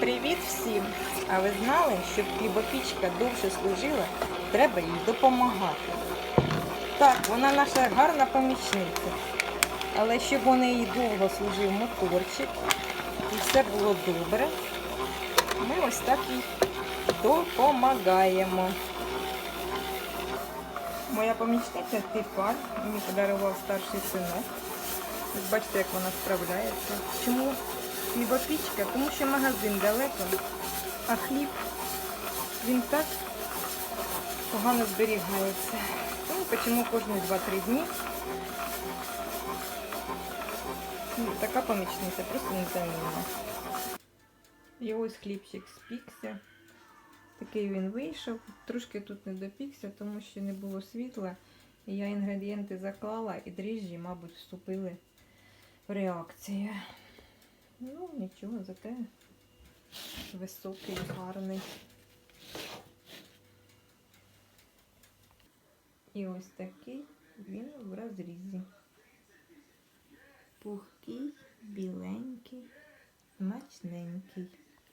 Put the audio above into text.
Привіт всім! А ви знали, щоб хлібопічка довше служила, треба їй допомагати. Так, вона наша гарна помічниця. Але щоб у неї довго служив моторчик і все було добре, ми ось так їй допомагаємо. Моя помічниця Типар, мені подарував старший синок. Бачите, як вона справляється. Чому хлібопічка? Тому що магазин далеко, а хліб він так погано зберігається. Тому печемо кожні 2-3 дні. Ну, Така помічниця, просто незамінна. І ось хлібчик спікся. Такий він вийшов. Трошки тут не допікся, тому що не було світла. І я інгредієнти заклала і дріжджі, мабуть, вступили в реакцію. Ну, нічого, зате високий, гарний. І ось такий він в розрізі. Пухкий, біленький, смачненький.